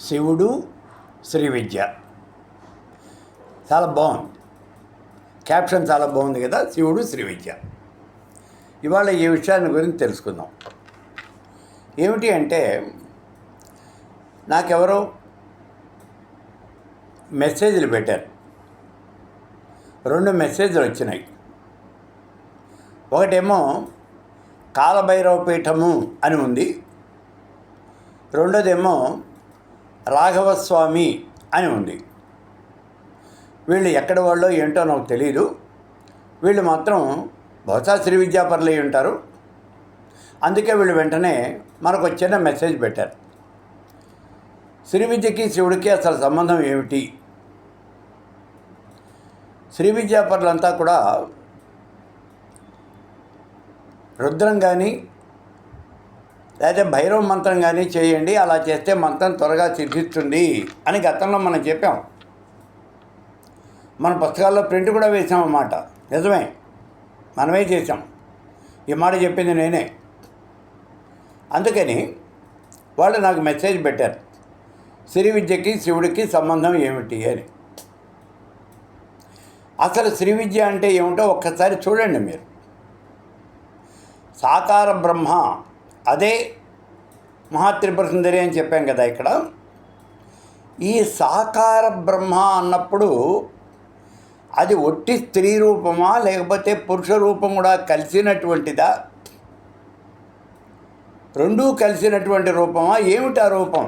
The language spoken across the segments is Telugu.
శివుడు శ్రీ విద్య. చాలా బాగుంది. క్యాప్షన్ చాలా బాగుంది కదా శివుడు శ్రీ విద్య. ఇవాళ ఈ విషయాన్ని గురించి తెలుసుకుందాం. ఏమిటి అంటే నాకెవరో మెసేజ్లు పెట్టారు. రెండు మెసేజ్లు వచ్చినాయి. ఒకటేమో కాలభైరవ పీఠము అని ఉంది. రెండోదేమో రాఘవస్వామి అని ఉంది. వీళ్ళు ఎక్కడ వాళ్ళో ఏంటో నాకు తెలియదు వీళ్ళు మాత్రం బహుశా శ్రీ విద్యాపరులు అయి ఉంటారు. అందుకే వీళ్ళు వెంటనే మనకు వచ్చిన చిన్న మెసేజ్ పెట్టారు. శ్రీ విద్యకి శివుడికి అసలు సంబంధం ఏమిటి? శ్రీ విద్యాపరులంతా కూడా రుద్రం కానీ లేకపోతే భైరవ మంత్రం కానీ చేయండి అలా చేస్తే మంత్రం త్వరగా సిద్ధిస్తుంది అని గతంలో మనం చెప్పాం. మన పుస్తకాల్లో ప్రింట్ కూడా వేసాం అన్నమాట. నిజమే. మనమే చేసాం. ఈ మాట చెప్పింది నేనే. అందుకని వాళ్ళు నాకు మెసేజ్ పెట్టారు. శ్రీ విద్యకి శివుడికి సంబంధం ఏమిటి అని. అసలు శ్రీ విద్య అంటే ఏమిటో ఒక్కసారి చూడండి మీరు. సాకార బ్రహ్మ అదే మహాత్రిపుర సుందరి అని చెప్పాం కదా ఇక్కడ. ఈ సాకార బ్రహ్మ అన్నప్పుడు అది ఒట్టి స్త్రీ రూపమా లేకపోతే పురుష రూపం కూడా కలిసినటువంటిదా? రెండూ కలిసినటువంటి రూపమా? ఏమిటి ఆ రూపం?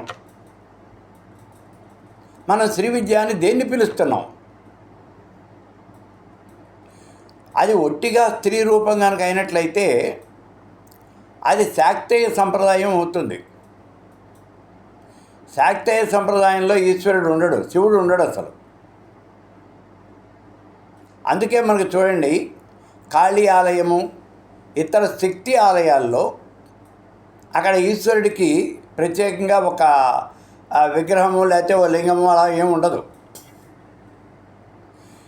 మనం శ్రీ విద్యాన్ని దేన్ని పిలుస్తున్నాం? అది ఒట్టిగా స్త్రీ రూపం కనుక అయినట్లయితే అది శాక్తేయ సంప్రదాయం అవుతుంది. శాక్తేయ సంప్రదాయంలో ఈశ్వరుడు ఉండడు శివుడు ఉండడు అసలు. అందుకే మనకు చూడండి కాళీ ఆలయము ఇతర శక్తి ఆలయాల్లో అక్కడ ఈశ్వరుడికి ప్రత్యేకంగా ఒక విగ్రహము లేకపోతే ఓ లింగము అలా ఏమి ఉండదు.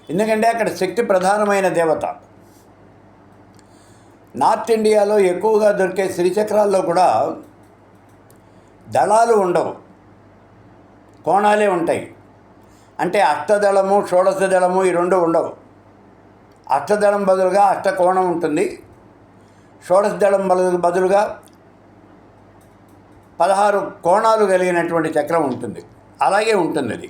ఎందుకంటే అక్కడ శక్తి ప్రధానమైన దేవత. నార్త్ ఇండియాలో ఎక్కువగా దొరికే శ్రీచక్రాల్లో కూడా దళాలు ఉండవు. కోణాలే ఉంటాయి. అంటే అష్టదళము షోడశ దళము ఈ రెండు ఉండవు. అష్టదళం బదులుగా అష్టకోణం ఉంటుంది. షోడశ దళం బదులు బదులుగా పదహారు కోణాలు కలిగినటువంటి చక్రం ఉంటుంది. అలాగే ఉంటుంది అది